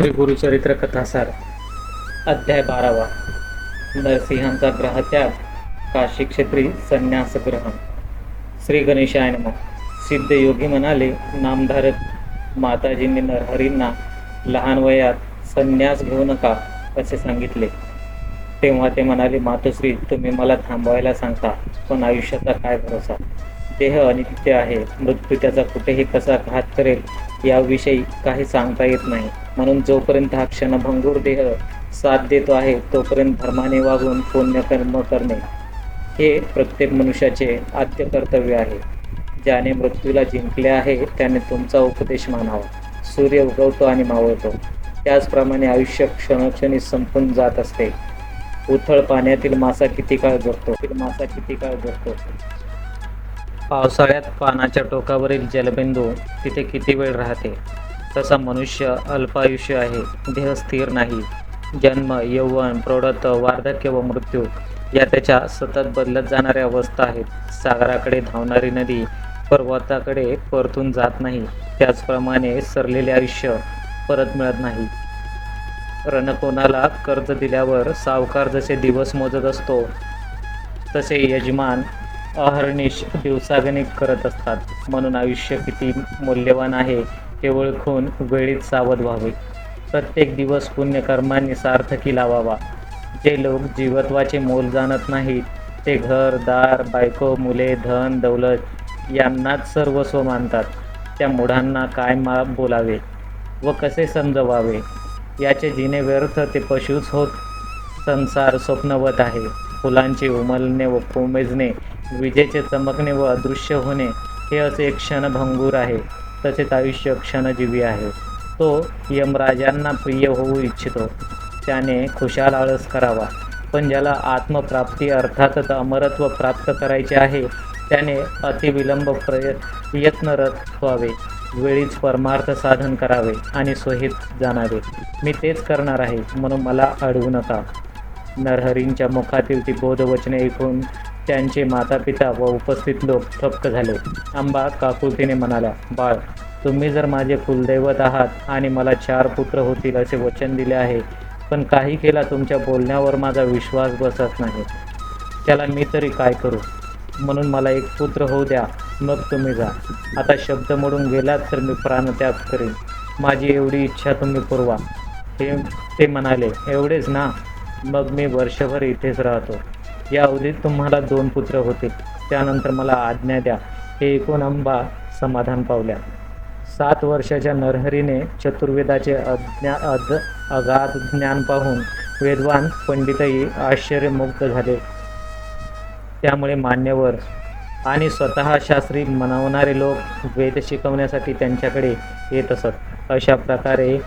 श्री गुरुचरित्र कथासार अध्याय बारावा. नरसिंहांचा ग्रहत्याग काशी क्षेत्री संन्यास ग्रहण श्री गणेशाय नमः. सिद्ध योगी म्हणाले नामधारक माताजींनी नरहरींना लहान वयात संन्यास घेऊ नका असे सांगितले. तेव्हा ते म्हणाले मातोश्री तुम्ही मला थांबवायला सांगता पण आयुष्याचा काय भरोसा? देह अनित्य आहे मृत्यू त्याचा कुठेही कसा घात करेल याविषयी काही सांगता येत नाही. म्हणून जोपर्यंत हा क्षणभंगूर देह साथ देतो आहे तोपर्यंत धर्माने वागून पुण्यकर्म करणे हे प्रत्येक मनुष्याचे आद्य कर्तव्य आहे. ज्याने मृत्यूला जिंकले आहे त्याने तुमचा उपदेश मानावा. सूर्य उगवतो आणि मावळतो. त्याचप्रमाणे आयुष्य क्षणक्षणी संपून जात असते. उथळ पाण्यातील मासा किती काळ जगतो? मासा किती काळ जगतो? पावसाळ्यात पानाच्या टोकावरील जलबिंदू तिथे किती वेळ राहते? तसा मनुष्य अल्पायुष्य आहे देह स्थिर नाही. जन्म यौवन प्रौढत्व वार्धक्य व मृत्यू या त्याच्या सतत बदलत जाणाऱ्या अवस्था आहेत. सागराकडे धावणारी नदी पर्वताकडे परतून जात नाही. त्याचप्रमाणे सरलेले आयुष्य परत मिळत नाही. रणकोणाला कर्ज दिल्यावर सावकार जसे दिवस मोजत असतो तसे यजमान अहर्निश दिवसागणिक करत असतात. म्हणून आयुष्य किती मूल्यवान आहे हे ओळखून वेळीच सावध व्हावे. प्रत्येक दिवस पुण्यकर्मांनी सार्थकी लावावा. जे लोक जीवत्वाचे मोल जाणत नाहीत ते घर दार बायको मुले धन दौलत यांनाच सर्वस्व मानतात. त्या मुढांना काय मा बोलावे व कसे समजवावे? याचे जिने व्यर्थ ते पशुच होत. संसार स्वप्नवत आहे. फुलांचे उमलणे व कोमेजणे विजेचे चमकणे व अदृश्य होणे हे असे एक क्षणभंगूर आहे. तसेच आयुष्य क्षणजीवी आहे. तो यमराजांना प्रिय होऊ इच्छितो. त्याने खुशाल आळस करावा. पण ज्याला आत्मप्राप्ती अर्थातच अमरत्व प्राप्त करायचे आहे त्याने अतिविलंब प्रय यत्नरत व्हावे. वेळीच परमार्थ साधन करावे आणि सोहित जाणावे. मी तेच करणार आहे म्हणून मला अडवू नका. नरहरींच्या मुखातील ती बोधवचने ऐकून त्यांचे मातापिता व उपस्थित लोक थप्प झाले. आंबा काकुळतीने म्हणाल्या बाळ तुम्ही जर माझे कुलदैवत आहात आणि मला चार पुत्र होतील असे वचन दिले आहे पण काही केला तुमच्या बोलण्यावर माझा विश्वास बसत नाही. त्याला मी तरी काय करू? म्हणून मला एक पुत्र होऊ द्या मग तुम्ही जा. आता शब्द मोडून गेलात तर मी प्राणत्याग करेन. माझी एवढी इच्छा तुम्ही पुरवा. हे ते म्हणाले एवढेच ना मग मी वर्षभर इथेच राहतो. या अवधीत तुम्हाला दोन पुत्र होतील त्यानंतर मला आज्ञा द्या. हे एकूण अंबा समाधान पावल्या. सात वर्षाच्या नरहरीने चतुर्वेदाचे अज्ञा अद अगाध ज्ञान पाहून वेदवान पंडितही आश्चर्यमुक्त झाले. त्यामुळे मान्यवर आणि स्वतः शास्त्री मनवणारे लोक वेद शिकवण्यासाठी त्यांच्याकडे येत असत. अशा प्रकारे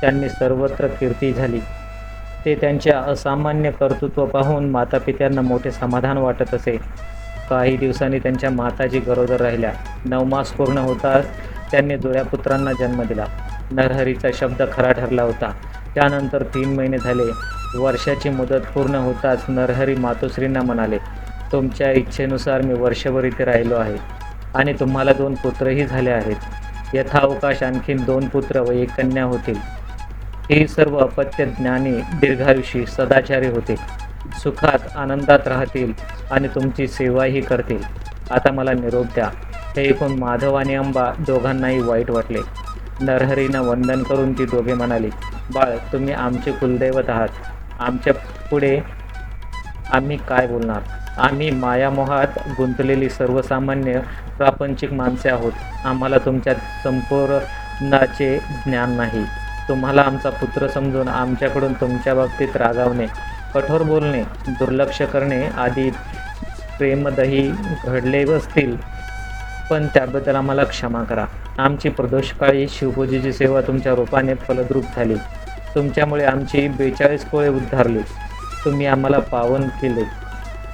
त्यांनी सर्वत्र कीर्ती झाली. ते त्यांच्या असामान्य कर्तृत्व पाहून मातापित्यांना मोठे समाधान वाटत असे. काही दिवसांनी त्यांच्या माताजी गरोदर राहिल्या. नवमास पूर्ण होताच त्यांनी जुळ्या पुत्रांना जन्म दिला. नरहरीचा शब्द खरा ठरला होता. त्यानंतर तीन महिने झाले. वर्षाची मुदत पूर्ण होताच नरहरी मातोश्रींना म्हणाले तुमच्या इच्छेनुसार मी वर्षभर इथे राहिलो आहे आणि तुम्हाला दोन पुत्रही झाले आहेत. यथावकाश आणखीन दोन पुत्र व एक कन्या होतील. ही सर्व अपत्य ज्ञानी दीर्घायुषी सदाचारी होते. सुखात आनंदात राहतील आणि तुमची सेवाही करतील. आता मला निरोप द्या. हे ऐकून माधव आणि अंबा दोघांनाही वाईट वाटले. नरहरीनं वंदन करून ती दोघे म्हणाली बाळ तुम्ही आमचे कुलदैवत आहात. आमच्या पुढे आम्ही काय बोलणार? आम्ही मायामोहात गुंतलेली सर्वसामान्य प्रापंचिक माणसे आहोत. आम्हाला तुमच्या संपूर्णाचे ज्ञान नाही. तुम्हाला आमचा पुत्र समजून आमच्याकडून तुमच्या बाबतीत रागावणे कठोर बोलणे दुर्लक्ष करणे आदी प्रेमदही घडले असतील. पण त्याबद्दल आम्हाला क्षमा करा. आमची प्रदोषकाळी शिवपूजेची सेवा तुमच्या रूपाने फलद्रूप झाली. तुमच्यामुळे आमची बेचाळीस कोळे उद्धारली. तुम्ही आम्हाला पावन केले.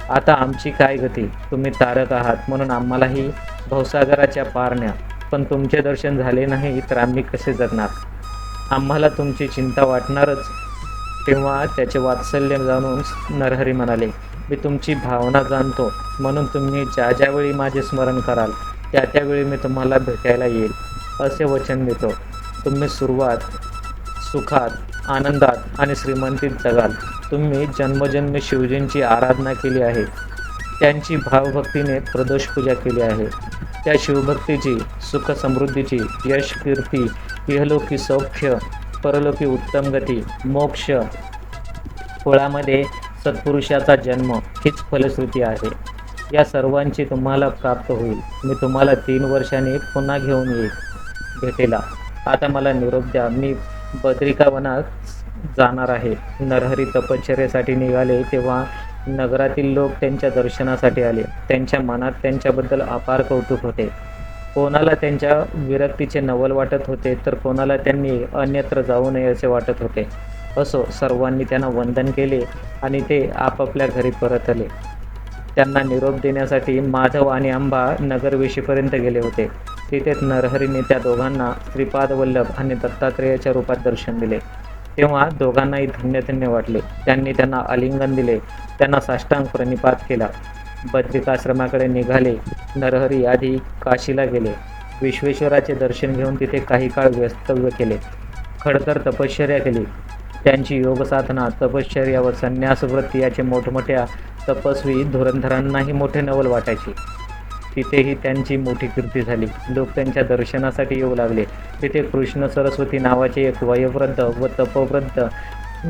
आता आमची काय गती? तुम्ही तारक आहात म्हणून आम्हालाही भवसागराच्या पारण्या. पण तुमचे दर्शन झाले नाही तर आम्ही कसे जगणार? आम्हाला तुमची चिंता वाटणारच. तेव्हा त्याचे वात्सल्य जाणून नरहरी म्हणाले मी तुमची भावना जाणतो. म्हणून तुम्ही ज्या ज्यावेळी माझे स्मरण कराल त्या त्यावेळी मी तुम्हाला भेटायला येईल. असे वचन देतो. तुम्ही सुरुवात सुखात आनंदात आणि श्रीमंतीत जगाल. तुम्ही जन्मजन्म शिवजींची आराधना केली आहे. त्यांची भावभक्तीने प्रदोष पूजा केली आहे. त्या शिवभक्तीची सुख समृद्धीची यश कीर्ती इहलोकी सौख्य परलोकी उत्तम गती मोक्ष. फळामध्ये सत्पुरुषाचा जन्म हीच फलश्रुती आहे. या सर्वांची तुम्हाला प्राप्त होईल. मी तुम्हाला तीन वर्षांनी पुन्हा घेऊन येईल भेटेला. आता मला निरोप द्या. मी बद्रिकावनात जाणार आहे. नरहरी तपश्चर्यासाठी निघाले तेव्हा नगरातील लोक त्यांच्या दर्शनासाठी आले. त्यांच्या मनात त्यांच्याबद्दल अपार कौतुक होते. कोणाला त्यांच्या विरक्तीचे नवल वाटत होते तर कोणाला त्यांनी अन्यत्र जाऊ नये असे वाटत होते. असो सर्वांनी त्यांना वंदन केले आणि ते आपापल्या घरी परत आले त्यांना निरोप देण्यासाठी माधव आणि अंबा नगरवेशीपर्यंत गेले होते. तिथेच नरहरीने त्या दोघांना श्रीपाद वल्लभ आणि दत्तात्रेयाच्या रूपात दर्शन दिले. तेव्हा दोघांनाही धन्यधन्य वाटले. त्यांनी त्यांना आलिंगन दिले. त्यांना साष्टांग प्रणिपात केला. बद्रिकाश्रमाकडे निघाले. नरहरी आधी काशीला गेले. विश्वेश्वराचे दर्शन घेऊन तिथे काही काळ व्यस्तव्य केले. खडतर तपश्चर्या केली. त्यांची योगसाधना तपश्चर्या व संन्यास याचे मोठमोठ्या तपस्वी धुरंधरांनाही मोठे नवल वाटायचे. तिथेही त्यांची मोठी कीर्ती झाली. लोक त्यांच्या दर्शनासाठी येऊ लागले. तिथे कृष्ण सरस्वती नावाचे एक वयोवृद्ध व तपवृद्ध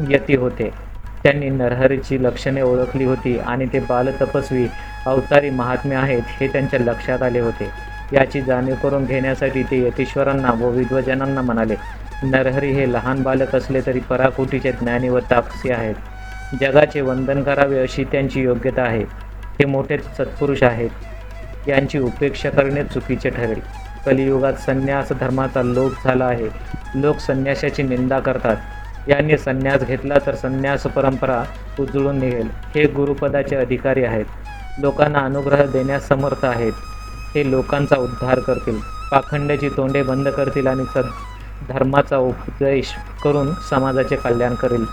यती होते. त्यांनी नरहरीची लक्षणे ओळखली होती आणि ते बालतपस्वी अवतारी महात्मे आहेत हे त्यांच्या लक्षात आले होते. याची जाणीव करून घेण्यासाठी ते यतीश्वरांना व विद्वजनांना म्हणाले नरहरी हे लहान बालक असले तरी पराकोटीचे ज्ञानी व तापसी आहेत. जगाचे वंदन करावे अशी त्यांची योग्यता आहे. हे मोठे सत्पुरुष आहेत. यांची उपेक्षा करणे चुकीचे ठरेल. कलियुगात संन्यास धर्माचा लोप झाला आहे. लोक संन्यासाची निंदा करतात. यांनी संन्यास घेतला तर संन्यास परंपरा उजळून निघेल. हे गुरुपदाचे अधिकारी आहेत. लोकांना अनुग्रह देण्यास समर्थ आहेत. हे लोकांचा उद्धार करतील. पाखंड्याची तोंडे बंद करतील आणि सद धर्माचा उपदेश करून समाजाचे कल्याण करेल.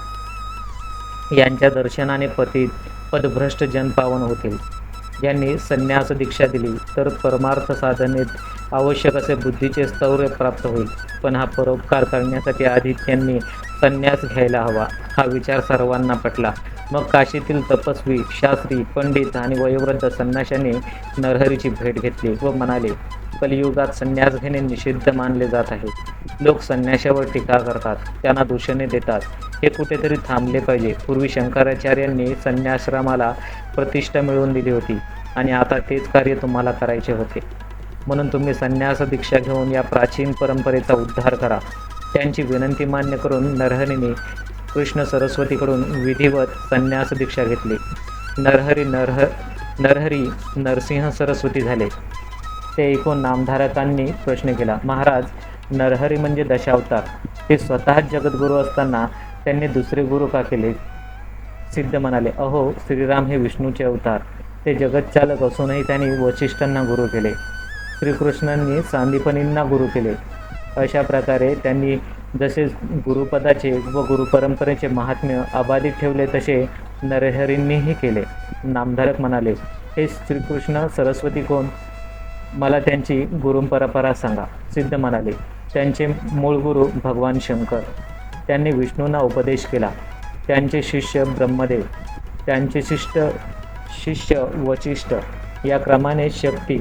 यांच्या दर्शनाने पतीत पदभ्रष्ट जनपावन होतील. यांनी संन्यास दीक्षा दिली तर परमार्थ साधनेत आवश्यक असे बुद्धीचे स्थौर्य प्राप्त होईल. पण हा परोपकार करण्यासाठी आधी त्यांनी संन्यास घ्यायला हवा हा विचार सर्वांना पटला. मग काशीतील तपस्वी शास्त्री पंडित आणि वयोवृद्ध संन्याशाने नरहरीची भेट घेतली व म्हणाले कलियुगात संन्यास घेणे निषिद्ध मानले जात आहे. लोक संन्याशावर टीका करतात त्यांना दूषणे देतात. हे कुठेतरी थांबले पाहिजे. पूर्वी शंकराचार्यांनी संन्याश्रमाला प्रतिष्ठा मिळवून दिली होती आणि आता तेच कार्य तुम्हाला करायचे होते. म्हणून तुम्ही संन्यास दीक्षा घेऊन या प्राचीन परंपरेचा उद्धार करा. त्यांची विनंती मान्य करून नरहरीने कृष्ण सरस्वतीकडून विधिवत संन्यास दीक्षा घेतली. नरहरी नरह नरहरी नरसिंह सरस्वती झाले. ते ऐकून नामधारकांनी प्रश्न केला महाराज नरहरी म्हणजे दशावतार ते स्वतः जगद्गुरू असताना त्यांनी दुसरे गुरु का केले? सिद्ध म्हणाले अहो श्रीराम हे विष्णूचे अवतार. ते जगतचालक असूनही त्यांनी वशिष्ठांना गुरु केले. श्रीकृष्णांनी सांदीपनींना गुरु केले. अशा प्रकारे त्यांनी जसे गुरुपदाचे व गुरुपरंपरेचे महात्म्य अबाधित ठेवले तसे नरहरींनीही केले. नामधारक म्हणाले हे श्रीकृष्ण सरस्वती कोण? मला त्यांची गुरुपरंपरा सांगा सिद्ध म्हणाले. त्यांचे मूळ गुरु भगवान शंकर. त्यांनी विष्णूंना उपदेश केला. त्यांचे शिष्य ब्रह्मदेव. त्यांचे शिष्ट शिष्य वशिष्ठ या क्रमाने शक्ती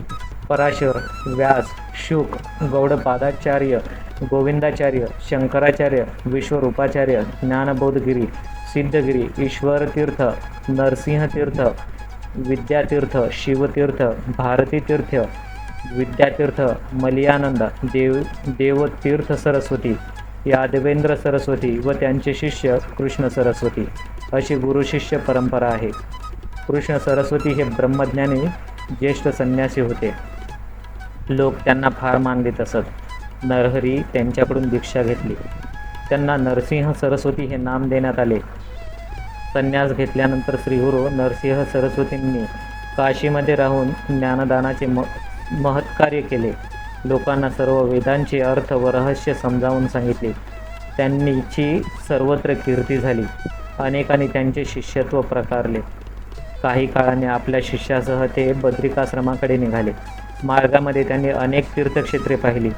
पराशर व्यास शुक गौडपादाचार्य गोविंदाचार्य शंकराचार्य विश्वरूपाचार्य ज्ञानबोधगिरी सिद्धगिरी ईश्वरतीर्थ नरसिंहतीर्थ विद्यातीर्थ शिवतीर्थ भारतीतीर्थ विद्यातीर्थ मलियानंद देव देवतीर्थ सरस्वती यादवेंद्र सरस्वती व त्यांचे शिष्य कृष्ण सरस्वती अशी गुरुशिष्य परंपरा आहे. कृष्ण सरस्वती हे ब्रह्मज्ञानी ज्येष्ठ संन्यासी होते. लोक त्यांना फार मानले असत. नरहरी त्यांच्याकडून दीक्षा घेतली. त्यांना नरसिंह सरस्वती हे नाम देण्यात आले. संन्यास घेतल्यानंतर श्रीगुरू नरसिंह सरस्वतींनी काशीमध्ये राहून ज्ञानदानाचे म महत्कार्य केले. लोकांना सर्व वेदांचे अर्थ व रहस्य समजावून सांगितले. त्यांनीची सर्वत्र कीर्ती झाली. अनेकांनी त्यांचे शिष्यत्व प्रकारले. काही काळाने आपल्या शिष्यासह ते बद्रिकाश्रमाकडे निघाले. मार्गामध्ये त्यांनी अनेक तीर्थक्षेत्रे पाहिली.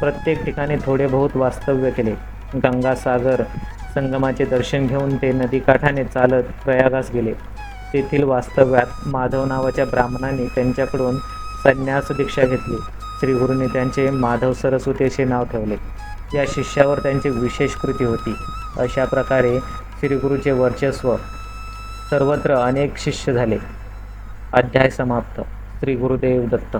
प्रत्येक ठिकाणी थोडे बहुत वास्तव्य केले. गंगासागर संगमाचे दर्शन घेऊन ते नदीकाठाने चालत प्रयागास गेले. तेथील वास्तव्यात माधव नावाच्या ब्राह्मणाने त्यांच्याकडून संन्यास दीक्षा घेतली. श्रीगुरूंनी त्यांचे माधव सरस्वती असे नाव ठेवले. या शिष्यावर त्यांची विशेष कृती होती. अशा प्रकारे श्रीगुरूचे वर्चस्व सर्वत्र अनेक शिष्य झाले. अध्याय समाप्त. श्री गुरुदेव दत्त.